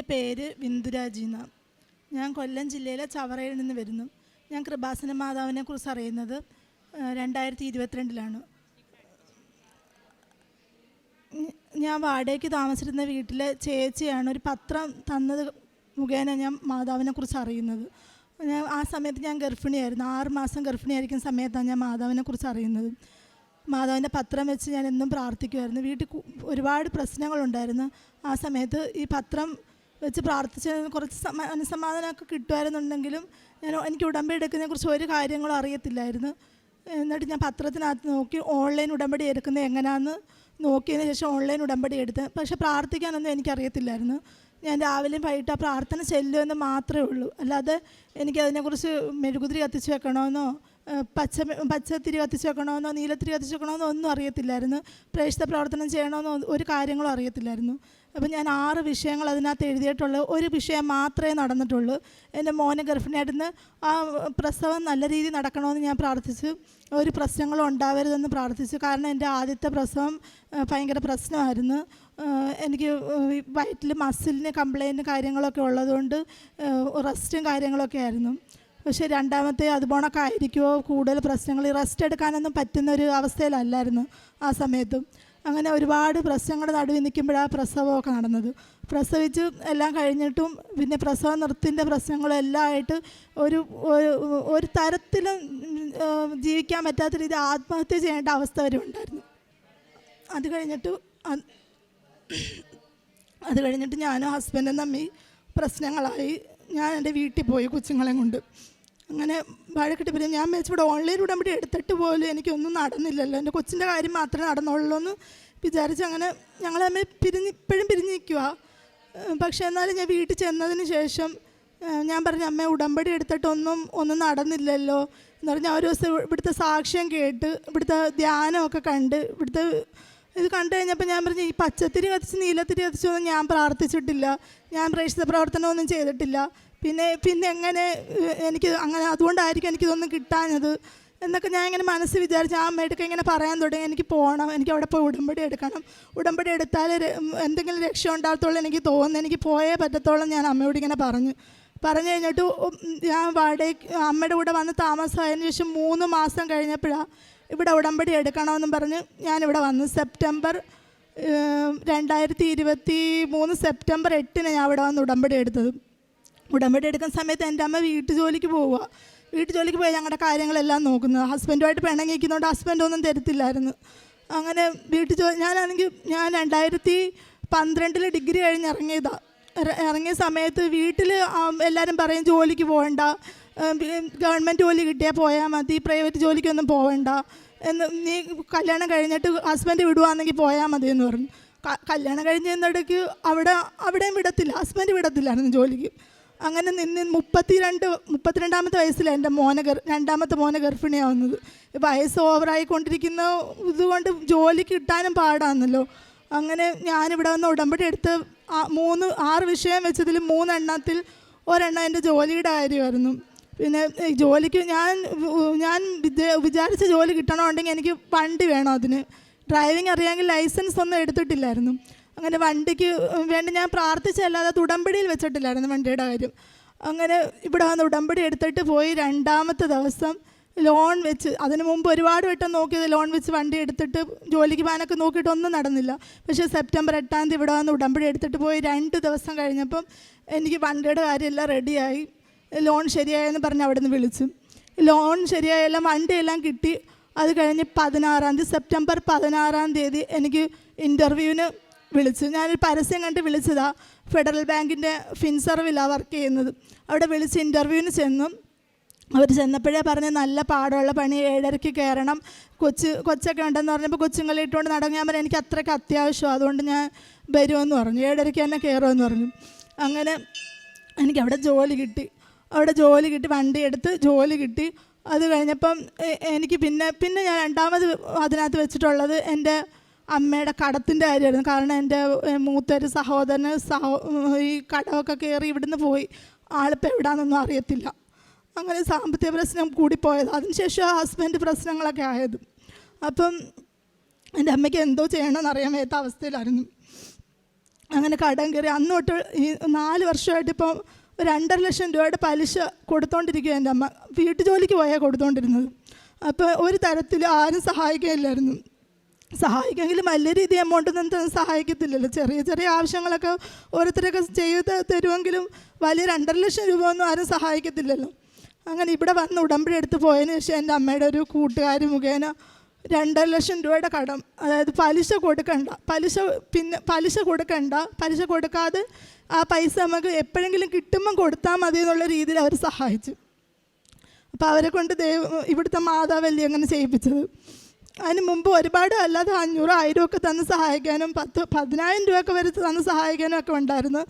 എന്റെ പേര് ബിന്ദുരാജി എന്നാണ് ഞാൻ കൊല്ലം ജില്ലയിലെ ചവറയിൽ നിന്ന് വരുന്നു. ഞാൻ കൃപാസന മാതാവിനെ കുറിച്ച് അറിയുന്നത് രണ്ടായിരത്തി ഇരുപത്തിരണ്ടിലാണ് ഞാൻ വാടകയ്ക്ക് താമസിച്ചിരുന്ന വീട്ടിലെ ചേച്ചിയാണ് ഒരു പത്രം തന്നത് മുഖേന ഞാൻ മാതാവിനെ കുറിച്ച് അറിയുന്നത്. ഞാൻ ആ സമയത്ത് ഞാൻ ഗർഭിണിയായിരുന്നു. ആറ് മാസം ഗർഭിണിയായിരിക്കുന്ന സമയത്താണ് ഞാൻ മാതാവിനെ കുറിച്ച് അറിയുന്നത്. മാതാവിന്റെ പത്രം വെച്ച് ഞാൻ എന്നും പ്രാർത്ഥിക്കുമായിരുന്നു. വീട്ടിൽ ഒരുപാട് പ്രശ്നങ്ങളുണ്ടായിരുന്നു. ആ സമയത്ത് ഈ പത്രം വെച്ച് പ്രാർത്ഥിച്ച് കുറച്ച് സമ മനസ്സമാധാനമൊക്കെ കിട്ടുമായിരുന്നുണ്ടെങ്കിലും ഞാൻ എനിക്ക് ഉടമ്പടി എടുക്കുന്നതിനെ കുറിച്ച് ഒരു കാര്യങ്ങളും അറിയത്തില്ലായിരുന്നു. എന്നിട്ട് ഞാൻ പത്രത്തിനകത്ത് നോക്കി ഓൺലൈൻ ഉടമ്പടി എടുക്കുന്നത് എങ്ങനെയാണെന്ന് നോക്കിയതിന് ശേഷം ഓൺലൈൻ ഉടമ്പടി എടുത്ത്. പക്ഷെ പ്രാർത്ഥിക്കാനൊന്നും എനിക്കറിയത്തില്ലായിരുന്നു. ഞാൻ രാവിലെയും വൈകിട്ട് ആ പ്രാർത്ഥന ചെല്ലുമെന്ന് മാത്രമേ ഉള്ളൂ. അല്ലാതെ എനിക്കതിനെക്കുറിച്ച് മെഴുകുതിരി കത്തിച്ച് വെക്കണമെന്നോ പച്ച പച്ചത്തിരി കത്തിച്ച് വെക്കണമെന്നോ നീലത്തിരി കത്തിച്ച് വെക്കണമെന്നോ ഒന്നും അറിയത്തില്ലായിരുന്നു. പ്രേക്ഷിത പ്രവർത്തനം ചെയ്യണമെന്നോ ഒരു കാര്യങ്ങളും അറിയത്തില്ലായിരുന്നു. അപ്പം ഞാൻ ആറ് വിഷയങ്ങൾ അതിനകത്ത് എഴുതിയിട്ടുള്ളൂ. ഒരു വിഷയം മാത്രമേ നടന്നിട്ടുള്ളൂ. എന്റെ മോനെ ഗർഭിണിയായിട്ടിന്ന് ആ പ്രസവം നല്ല രീതിയിൽ നടക്കണമെന്ന് ഞാൻ പ്രാർത്ഥിച്ചു. ഒരു പ്രശ്നങ്ങളും ഉണ്ടാവരുതെന്ന് പ്രാർത്ഥിച്ചു. കാരണം എന്റെ ആദ്യത്തെ പ്രസവം ഭയങ്കര പ്രശ്നമായിരുന്നു. എനിക്ക് വയറ്റിൽ മസിലിന് കംപ്ലയിന്റ് കാര്യങ്ങളൊക്കെ ഉള്ളതുകൊണ്ട് റെസ്റ്റും കാര്യങ്ങളൊക്കെ ആയിരുന്നു. പക്ഷേ രണ്ടാമത്തെ അതുപോണൊക്കെ ആയിരിക്കുമോ കൂടുതൽ പ്രശ്നങ്ങൾ റെസ്റ്റ് എടുക്കാനൊന്നും പറ്റുന്ന ഒരു അവസ്ഥയിലല്ലായിരുന്നു ആ സമയത്തും. അങ്ങനെ ഒരുപാട് പ്രശ്നങ്ങൾ നടുവിൽ നിൽക്കുമ്പോഴാണ് പ്രസവമൊക്കെ നടന്നത്. പ്രസവിച്ച് എല്ലാം കഴിഞ്ഞിട്ടും പിന്നെ പ്രസവ നിർത്തിന്റെ പ്രശ്നങ്ങളും എല്ലാം ആയിട്ട് ഒരു ഒരു- തരത്തിലും ജീവിക്കാൻ പറ്റാത്ത രീതി ആത്മഹത്യ ചെയ്യേണ്ട അവസ്ഥ വരെ ഉണ്ടായിരുന്നു. അത് കഴിഞ്ഞിട്ട് അത് കഴിഞ്ഞിട്ട് ഞാനും ഹസ്ബൻഡും തമ്മിൽ പ്രശ്നങ്ങളായി. ഞാൻ എന്റെ വീട്ടിൽ പോയി കൊച്ചുങ്ങളെ കൊണ്ട്. അങ്ങനെ വഴക്കിട്ട് പിന്നെ ഞാൻ വെച്ച് ഇവിടെ ഓൺലൈൻ ഉടമ്പടി എടുത്തിട്ട് പോലും എനിക്കൊന്നും നടന്നില്ലല്ലോ. എന്റെ കൊച്ചിന്റെ കാര്യം മാത്രമേ നടന്നുള്ളൂ എന്ന് വിചാരിച്ച് അങ്ങനെ ഞങ്ങൾ തമ്മിൽ പിരിഞ്ഞ് ഇപ്പോഴും പിരിഞ്ഞ് പക്ഷേ എന്നാലും ഞാൻ വീട്ടിൽ ചെന്നതിന് ശേഷം ഞാൻ പറഞ്ഞു അമ്മ ഉടമ്പടി എടുത്തിട്ടൊന്നും ഒന്നും നടന്നില്ലല്ലോ. എന്ന് പറഞ്ഞാൽ ഒരു ദിവസം ഇവിടുത്തെ സാക്ഷ്യം കേട്ട് ഇവിടുത്തെ ധ്യാനമൊക്കെ കണ്ട് ഇവിടുത്തെ ഇത് കണ്ടു കഴിഞ്ഞപ്പോൾ ഞാൻ പറഞ്ഞു ഈ പച്ചത്തിരി കത്തിച്ച് നീലത്തിരി കത്തിച്ചൊന്നും ഞാൻ പ്രാർത്ഥിച്ചിട്ടില്ല. ഞാൻ പ്രേക്ഷിത പ്രവർത്തനമൊന്നും ചെയ്തിട്ടില്ല. പിന്നെ പിന്നെ എങ്ങനെ എനിക്ക് അങ്ങനെ അതുകൊണ്ടായിരിക്കും എനിക്കിതൊന്നും കിട്ടാഞ്ഞത് എന്നൊക്കെ ഞാൻ ഇങ്ങനെ മനസ്സ് വിചാരിച്ച് ആ അമ്മയോടൊക്കെ ഇങ്ങനെ പറയാൻ തുടങ്ങി. എനിക്ക് പോകണം എനിക്ക് അവിടെ പോയി ഉടമ്പടി എടുക്കണം. ഉടമ്പടി എടുത്താൽ എന്തെങ്കിലും രക്ഷ ഉണ്ടാകത്തുള്ളൂ എനിക്ക് തോന്നുന്നു. എനിക്ക് പോയേ പറ്റത്തോളം ഞാൻ അമ്മയോട് ഇങ്ങനെ പറഞ്ഞു. പറഞ്ഞു കഴിഞ്ഞിട്ട് ഞാൻ വാടകയ്ക്ക് അമ്മയുടെ കൂടെ വന്ന് താമസമായതിനു ശേഷം മൂന്ന് മാസം കഴിഞ്ഞപ്പോഴാണ് ഇവിടെ ഉടമ്പടി എടുക്കണമെന്നും പറഞ്ഞ് ഞാനിവിടെ വന്നു. സെപ്റ്റംബർ രണ്ടായിരത്തി ഇരുപത്തി മൂന്ന് സെപ്റ്റംബർ എട്ടിന് ഞാൻ ഇവിടെ വന്ന് ഉടമ്പടി എടുത്തത്. ഉടമ്പടി എടുക്കുന്ന സമയത്ത് എന്റെ അമ്മ വീട്ടു ജോലിക്ക് പോവുക. വീട്ടു ജോലിക്ക് പോയി ഞങ്ങളുടെ കാര്യങ്ങളെല്ലാം നോക്കുന്നത് ഹസ്ബൻഡുമായിട്ട് പിണങ്ങിക്കുന്നതുകൊണ്ട് ഹസ്ബൻഡൊന്നും തരത്തില്ലായിരുന്നു. അങ്ങനെ വീട്ടു ജോലി ഞാനാണെങ്കിൽ ഞാൻ രണ്ടായിരത്തി പന്ത്രണ്ടിൽ ഡിഗ്രി കഴിഞ്ഞ് ഇറങ്ങിയതാണ് ഇറങ്ങിയ സമയത്ത് വീട്ടിൽ എല്ലാവരും പറയും ജോലിക്ക് പോകണ്ട ഗവൺമെന്റ് ജോലി കിട്ടിയാൽ പോയാൽ മതി പ്രൈവറ്റ് ജോലിക്കൊന്നും പോകണ്ട എന്ന് നീ കല്യാണം കഴിഞ്ഞിട്ട് ഹസ്ബൻഡ് വിടുവാണെങ്കിൽ പോയാൽ മതി എന്ന് പറഞ്ഞു കല്യാണം കല്യാണം കഴിഞ്ഞിടയ്ക്ക് അവിടെ അവിടെയും വിടത്തില്ല. ഹസ്ബൻഡ് വിടത്തില്ലായിരുന്നു ജോലിക്ക്. അങ്ങനെ നിന്ന് മുപ്പത്തിരണ്ട് മുപ്പത്തിരണ്ടാമത്തെ വയസ്സിലാണ് എന്റെ മോനെ ഗർ രണ്ടാമത്തെ മോനെ ഗർഭിണിയാവുന്നത്. വയസ്സ് ഓവറായിക്കൊണ്ടിരിക്കുന്ന ഇതുകൊണ്ട് ജോലി കിട്ടാനും പാടാണല്ലോ. അങ്ങനെ ഞാനിവിടെ വന്ന് ഉടമ്പടി എടുത്ത് മൂന്ന് ആറ് വിഷയം വെച്ചതിൽ മൂന്നെണ്ണത്തിൽ ഒരെണ്ണം എന്റെ ജോലിയുടെ കാര്യമായിരുന്നു. പിന്നെ ജോലിക്ക് ഞാൻ ഞാൻ വിചാരിച്ച ജോലി കിട്ടണമെന്നുണ്ടെങ്കിൽ എനിക്ക് വണ്ടി വേണം അതിന്. ഡ്രൈവിംഗ് അറിയാമെങ്കിൽ ലൈസൻസ് ഒന്നും എടുത്തിട്ടില്ലായിരുന്നു. അങ്ങനെ വണ്ടിക്ക് വേണ്ടി ഞാൻ പ്രാർത്ഥിച്ചല്ലാതെ ഉടമ്പടിയിൽ വെച്ചിട്ടില്ലായിരുന്നു വണ്ടിയുടെ കാര്യം. അങ്ങനെ ഇവിടെ വന്ന് ഉടമ്പടി എടുത്തിട്ട് പോയി രണ്ടാമത്തെ ദിവസം ലോൺ വെച്ച് അതിനു മുമ്പ് ഒരുപാട് വട്ടം നോക്കിയത് ലോൺ വെച്ച് വണ്ടി എടുത്തിട്ട് ജോലിക്ക് പോകാനൊക്കെ നോക്കിയിട്ട് ഒന്നും നടന്നില്ല. പക്ഷേ സെപ്റ്റംബർ എട്ടാം തീയതി ഇവിടെ വന്ന് ഉടമ്പടി എടുത്തിട്ട് പോയി രണ്ട് ദിവസം കഴിഞ്ഞപ്പം എനിക്ക് വണ്ടിയുടെ കാര്യമെല്ലാം റെഡിയായി. ലോൺ ശരിയായെന്ന് പറഞ്ഞ് അവിടെ നിന്ന് വിളിച്ചു. ലോൺ ശരിയായെല്ലാം വണ്ടിയെല്ലാം കിട്ടി. അത് കഴിഞ്ഞ് പതിനാറാം തീയതി സെപ്റ്റംബർ പതിനാറാം തീയതി എനിക്ക് ഇന്റർവ്യൂവിന് വിളിച്ചു. ഞാനൊരു പരസ്യം കണ്ട് വിളിച്ചതാ. ഫെഡറൽ ബാങ്കിന്റെ ഫിൻസർവിലാണ് വർക്ക് ചെയ്യുന്നത്. അവിടെ വിളിച്ച് ഇന്റർവ്യൂവിന് ചെന്നു. അവർ ചെന്നപ്പോഴേ പറഞ്ഞ് നല്ല പാടുള്ള പണി ഏഴരയ്ക്ക് കയറണം. കൊച്ച് കൊച്ചൊക്കെ ഉണ്ടെന്ന് പറഞ്ഞപ്പോൾ കൊച്ചുങ്ങളിട്ടുകൊണ്ട് ഇട്ടുകൊണ്ട് നടങ്ങിയാൽ പറഞ്ഞു എനിക്ക് അത്രയ്ക്ക് അത്യാവശ്യം. അതുകൊണ്ട് ഞാൻ വരുമെന്ന് പറഞ്ഞു. ഏഴരയ്ക്ക് തന്നെ കയറുമെന്ന് പറഞ്ഞു. അങ്ങനെ എനിക്ക് അവിടെ ജോലി കിട്ടി. അവിടെ ജോലി കിട്ടി വണ്ടി എടുത്ത് ജോലി കിട്ടി. അത് കഴിഞ്ഞപ്പം എനിക്ക് പിന്നെ പിന്നെ ഞാൻ രണ്ടാമത് അതിനകത്ത് വെച്ചിട്ടുള്ളത് എന്റെ അമ്മയുടെ കടത്തിന്റെ കാര്യമായിരുന്നു. കാരണം എന്റെ മൂത്തൊരു സഹോദരന് സഹോ ഈ കടമൊക്കെ കയറി ഇവിടുന്ന് പോയി. ആളിപ്പോൾ എവിടാന്നൊന്നും അറിയത്തില്ല. അങ്ങനെ സാമ്പത്തിക പ്രശ്നം കൂടിപ്പോയത്. അതിനുശേഷം ഹസ്ബൻഡ് പ്രശ്നങ്ങളൊക്കെ ആയത്. അപ്പം എന്റെ അമ്മയ്ക്ക് എന്തോ ചെയ്യണമെന്ന് അറിയാൻ വയ്യാത്ത അവസ്ഥയിലായിരുന്നു. അങ്ങനെ കടം കയറി അന്ന് തൊട്ട് ഈ നാല് വർഷമായിട്ട് ഇപ്പം രണ്ടര ലക്ഷം രൂപയുടെ പലിശ കൊടുത്തോണ്ടിരിക്കുക എന്റെ അമ്മ. വീട്ടു ജോലിക്ക് പോയാൽ കൊടുത്തോണ്ടിരുന്നത്. അപ്പോൾ ഒരു തരത്തിൽ ആരും സഹായിക്കില്ലായിരുന്നു സഹായിക്കുമെങ്കിലും വലിയ രീതി എമൗണ്ട് ഒന്നും സഹായിക്കത്തില്ലല്ലോ. ചെറിയ ചെറിയ ആവശ്യങ്ങളൊക്കെ ഓരോരുത്തരൊക്കെ ചെയ്ത് തരുമെങ്കിലും വലിയ രണ്ടര ലക്ഷം രൂപ ഒന്നും ആരും സഹായിക്കത്തില്ലല്ലോ. അങ്ങനെ ഇവിടെ വന്ന് ഉടമ്പടി എടുത്ത് പോയതിന് ശേഷം എന്റെ അമ്മയുടെ ഒരു കൂട്ടുകാർ മുഖേന രണ്ടര ലക്ഷം രൂപയുടെ കടം അതായത് പലിശ കൊടുക്കണ്ട പലിശ പിന്നെ പലിശ കൊടുക്കണ്ട പലിശ കൊടുക്കാതെ ആ പൈസ നമുക്ക് എപ്പോഴെങ്കിലും കിട്ടുമ്പം കൊടുത്താൽ മതി എന്നുള്ള രീതിയിൽ അവർ സഹായിച്ചു. അപ്പോൾ അവരെ കൊണ്ട് ദൈവം ഇവിടുത്തെ മാതാവല്ലേ അങ്ങനെ ചെയ്യിപ്പിച്ചത്. അതിന് മുമ്പ് ഒരുപാട് അല്ലാതെ അഞ്ഞൂറ് ആയിരം ഒക്കെ തന്ന് സഹായിക്കാനും പത്ത് പതിനായിരം രൂപയൊക്കെ വരെ തന്ന് സഹായിക്കാനും ഒക്കെ ഉണ്ടായിരുന്നു.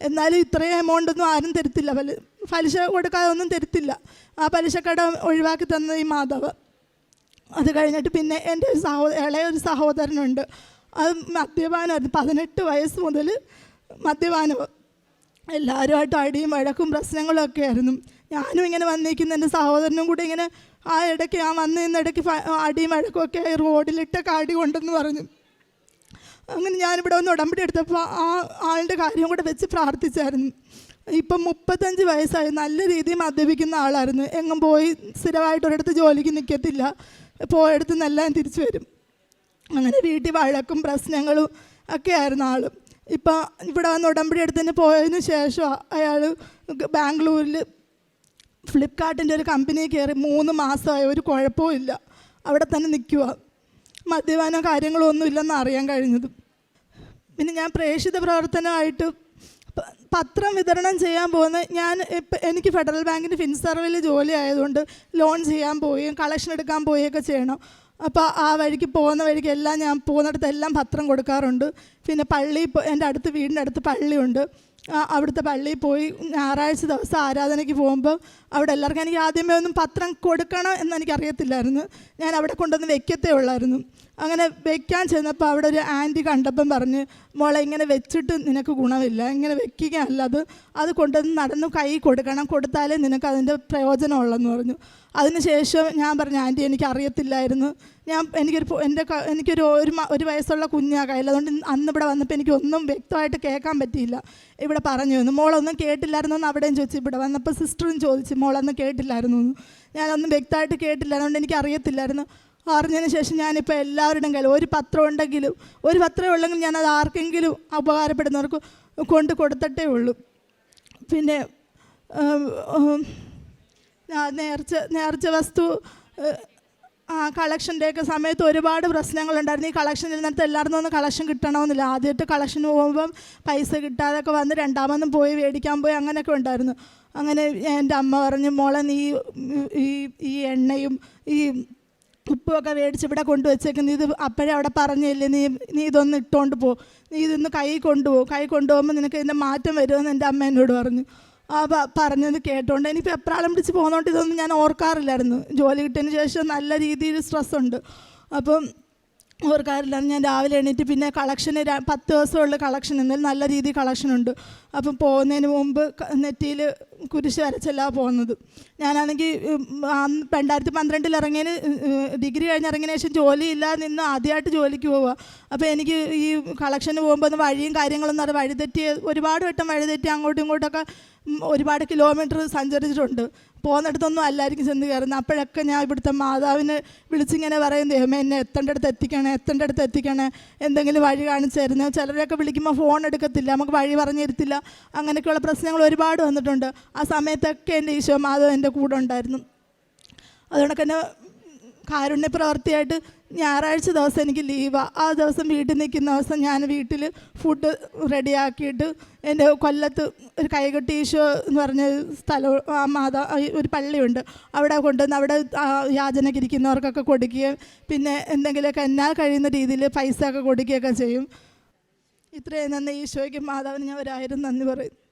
എന്നാലും ഇത്രയും എമൗണ്ട് ഒന്നും ആരും തരത്തില്ല. പല പലിശ കൊടുക്കാതെ ഒന്നും തരത്തില്ല. ആ പലിശക്കട ഒഴിവാക്കി തന്ന ഈ മാധവ്. അത് കഴിഞ്ഞിട്ട് പിന്നെ എന്റെ ഒരു സഹോ ഇളയ ഒരു സഹോദരനുണ്ട്. അത് മദ്യപാനമായിരുന്നു പതിനെട്ട് വയസ്സ് മുതൽ മദ്യപാനം എല്ലാവരുമായിട്ട് അടിയും വഴക്കും പ്രശ്നങ്ങളൊക്കെ ആയിരുന്നു. ഞാനും ഇങ്ങനെ വന്നിരിക്കുന്ന എന്റെ സഹോദരനും കൂടി ഇങ്ങനെ ആ ഇടയ്ക്ക് ആ വന്ന് നിന്നിടയ്ക്ക് അടിയും വഴക്കും ഒക്കെ ആയി റോഡിലിട്ടൊക്കെ അടി കൊണ്ടെന്ന് പറഞ്ഞു. അങ്ങനെ ഞാനിവിടെ ഒന്ന് ഉടമ്പടി എടുത്തപ്പോൾ ആ ആളുടെ കാര്യം കൂടെ വെച്ച് പ്രാർത്ഥിച്ചായിരുന്നു. ഇപ്പം മുപ്പത്തഞ്ച് വയസ്സായി നല്ല രീതിയിൽ മദ്യപിക്കുന്ന ആളായിരുന്നു. എങ്ങും പോയി സ്ഥിരമായിട്ട് ഒരിടത്ത് ജോലിക്ക് നിൽക്കത്തില്ല. പോയടത്ത് നിന്നെല്ലാം തിരിച്ചു വരും. അങ്ങനെ വീട്ടിൽ വഴക്കും പ്രശ്നങ്ങളും ഒക്കെ ആയിരുന്നു ആൾ ഇപ്പം ഇവിടെ വന്ന് ഉടമ്പടി പോയതിന് ശേഷം അയാൾ ബാംഗ്ലൂരിൽ ഫ്ലിപ്കാർട്ടിന്റെ ഒരു കമ്പനി കയറി മൂന്ന് മാസമായി ഒരു കുഴപ്പവും ഇല്ല. അവിടെ തന്നെ നിൽക്കുക മദ്യപാനോ കാര്യങ്ങളോ ഒന്നും ഇല്ലെന്ന് അറിയാൻ കഴിഞ്ഞത്. പിന്നെ ഞാൻ പ്രേക്ഷിത പ്രവർത്തനമായിട്ട് പത്രം വിതരണം ചെയ്യാൻ പോകുന്ന ഞാൻ ഇപ്പം എനിക്ക് ഫെഡറൽ ബാങ്കിന്റെ ഫിൻസർവിൽ ജോലി ആയതുകൊണ്ട് ലോൺ ചെയ്യാൻ പോയി കളക്ഷൻ എടുക്കാൻ പോവുകയൊക്കെ ചെയ്യണം. അപ്പോൾ ആ വഴിക്ക് പോകുന്ന വഴിക്ക് എല്ലാം ഞാൻ പോകുന്നിടത്ത് എല്ലാം പത്രം കൊടുക്കാറുണ്ട്. പിന്നെ പള്ളി എന്റെ അടുത്ത് വീടിന്റെ അടുത്ത് പള്ളിയുണ്ട്. അവിടുത്തെ പള്ളിയിൽ പോയി ഞായറാഴ്ച ദിവസം ആരാധനയ്ക്ക് പോകുമ്പോൾ അവിടെ എല്ലാവർക്കും എനിക്ക് ആദ്യമേ ഒന്നും പത്രം കൊടുക്കണം എന്ന് എനിക്കറിയത്തില്ലായിരുന്നു. ഞാൻ അവിടെ കൊണ്ടുവന്ന് വെക്കത്തേ ഉള്ളായിരുന്നു. അങ്ങനെ വെക്കാൻ ചെന്നപ്പോൾ അവിടെ ഒരു ആന്റി കണ്ടപ്പം പറഞ്ഞ് മോളെ ഇങ്ങനെ വെച്ചിട്ട് നിനക്ക് ഗുണമില്ല. ഇങ്ങനെ വെക്കുകയല്ല. അത് അത് കൊണ്ടുവന്ന് നടന്ന് കൈ കൊടുക്കണം. കൊടുത്താലേ നിനക്ക് അതിന്റെ പ്രയോജനമുള്ളെന്ന് പറഞ്ഞു. അതിനുശേഷം ഞാൻ പറഞ്ഞു ആന്റി എനിക്ക് അറിയത്തില്ലായിരുന്നു ഞാൻ എനിക്കൊരു എന്റെ എനിക്കൊരു ഒരു ഒരു വയസ്സുള്ള കുഞ്ഞാ കയ്യിൽ. അതുകൊണ്ട് അന്ന് ഇവിടെ വന്നപ്പോൾ എനിക്ക് ഒന്നും വ്യക്തമായിട്ട് കേൾക്കാൻ പറ്റിയില്ല. ഇവിടെ പറഞ്ഞു എന്ന് മോളൊന്നും കേട്ടില്ലായിരുന്നു എന്ന് അവിടെയും ചോദിച്ചു. ഇവിടെ വന്നപ്പോൾ സിസ്റ്ററും ചോദിച്ചു മോളൊന്നും കേട്ടില്ലായിരുന്നു എന്ന്. ഞാനൊന്നും വ്യക്തമായിട്ട് കേട്ടില്ല. അതുകൊണ്ട് എനിക്ക് അറിയത്തില്ലായിരുന്നു അറിഞ്ഞതിന് ശേഷം ഞാനിപ്പോൾ എല്ലാവരുടെയും കയ്യിൽ ഒരു പത്രം ഉണ്ടെങ്കിലും ഒരു പത്രം ഉള്ളെങ്കിൽ ഞാനത് ആർക്കെങ്കിലും ഉപകാരപ്പെടുന്നവർക്ക് കൊണ്ട് കൊടുത്തിട്ടേ ഉള്ളൂ. പിന്നെ നേർച്ച നേർച്ച വസ്തു ആ കളക്ഷന്റെയൊക്കെ സമയത്ത് ഒരുപാട് പ്രശ്നങ്ങളുണ്ടായിരുന്നു. ഈ കളക്ഷൻ ഇരുന്നിടത്ത് എല്ലായിടത്തും ഒന്നും കളക്ഷൻ കിട്ടണമെന്നില്ല. ആദ്യമായിട്ട് കളക്ഷൻ പോകുമ്പം പൈസ കിട്ടാതൊക്കെ വന്ന് രണ്ടാമതും പോയി മേടിക്കാൻ പോയി അങ്ങനെയൊക്കെ ഉണ്ടായിരുന്നു. അങ്ങനെ എന്റെ അമ്മ പറഞ്ഞു മോളെ നീ ഈ ഈ എണ്ണയും ഈ ഉപ്പുമൊക്കെ മേടിച്ച് ഇവിടെ കൊണ്ടുവച്ചേക്കുന്നത് ഇത് അപ്പോഴേ അവിടെ പറഞ്ഞില്ലേ? നീ നീ ഇതൊന്ന് ഇട്ടുകൊണ്ട് പോ. നീ ഇതൊന്ന് കൈ കൊണ്ടുപോകും കൈ കൊണ്ടുപോകുമ്പോൾ നിനക്ക് ഇതിന്റെ മാറ്റം വരുമെന്ന് എന്റെ അമ്മ എന്നോട് പറഞ്ഞു. ആ പറഞ്ഞത് കേട്ടോണ്ട് എനിക്ക് എപ്രാളം പിടിച്ച് പോകുന്നതുകൊണ്ട് ഇതൊന്നും ഞാൻ ഓർക്കാറില്ലായിരുന്നു. ജോലി കിട്ടിയതിന് ശേഷം നല്ല രീതിയിൽ സ്ട്രെസ് ഉണ്ട്. അപ്പം ഓർക്കാറില്ലായിരുന്നു. ഞാൻ രാവിലെ എണീറ്റ് പിന്നെ കളക്ഷന് പത്ത് ദിവസമുള്ള കളക്ഷൻ എന്നാലും നല്ല രീതിയിൽ കളക്ഷൻ ഉണ്ട്. അപ്പം പോകുന്നതിന് മുമ്പ് നെറ്റിയിൽ കുരിശ് വരച്ചല്ല പോകുന്നത്. ഞാനാണെങ്കിൽ രണ്ടായിരത്തി പന്ത്രണ്ടിൽ ഇറങ്ങിയതിന് ഡിഗ്രി കഴിഞ്ഞ് ഇറങ്ങിയതിന് ശേഷം ജോലിയില്ലാതെ നിന്ന് ആദ്യമായിട്ട് ജോലിക്ക് പോവുക അപ്പോൾ എനിക്ക് ഈ കളക്ഷന് പോകുമ്പോൾ ഒന്ന് വഴിയും കാര്യങ്ങളൊന്നും അറിയാം വഴിതെറ്റി ഒരുപാട് വട്ടം വഴിതെറ്റി അങ്ങോട്ടും ഇങ്ങോട്ടൊക്കെ ഒരുപാട് കിലോമീറ്റർ സഞ്ചരിച്ചിട്ടുണ്ട്. പോകുന്നിടത്തൊന്നും അല്ലായിരിക്കും ചെന്ന് കയറുന്നത്. അപ്പോഴൊക്കെ ഞാൻ ഇവിടുത്തെ മാതാവിനെ വിളിച്ചിങ്ങനെ പറയും ദൈവമേ എന്നെ എത്തേണ്ട അടുത്ത് എത്തിക്കണേ എത്തേണ്ട അടുത്ത് എത്തിക്കണേ. എന്തെങ്കിലും വഴി കാണിച്ചു തരുന്നത് ചിലരെയൊക്കെ വിളിക്കുമ്പോൾ ഫോൺ എടുക്കത്തില്ല നമുക്ക് വഴി പറഞ്ഞു തരത്തില്ല. അങ്ങനെയൊക്കെയുള്ള പ്രശ്നങ്ങൾ ഒരുപാട് വന്നിട്ടുണ്ട്. ആ സമയത്തൊക്കെ എന്റെ ഈശോ മാധവ് എന്റെ കൂടെ ഉണ്ടായിരുന്നു. അതുകൊണ്ടൊക്കെ എന്നെ കാരുണ്യ പ്രവർത്തിയായിട്ട് ഞായറാഴ്ച ദിവസം എനിക്ക് ലീവാണ് ആ ദിവസം വീട്ടിൽ നിൽക്കുന്ന ദിവസം ഞാൻ വീട്ടിൽ ഫുഡ് റെഡിയാക്കിയിട്ട് എന്റെ കൊല്ലത്ത് ഒരു കൈകൊട്ടി ഈശോ എന്ന് പറഞ്ഞ സ്ഥലം ആ മാതാ ഒരു പള്ളിയുണ്ട്. അവിടെ കൊണ്ടുവന്ന് അവിടെ യാചനയ്ക്ക് ഇരിക്കുന്നവർക്കൊക്കെ കൊടുക്കുകയും പിന്നെ എന്തെങ്കിലുമൊക്കെ എന്നാൽ കഴിയുന്ന രീതിയിൽ പൈസ ഒക്കെ കൊടുക്കുകയൊക്കെ ചെയ്യും. ഇത്രയും നന്ദി. ഈശോയ്ക്കും മാതാവിന് ഞാൻ ഒരായിരം നന്ദി പറയും.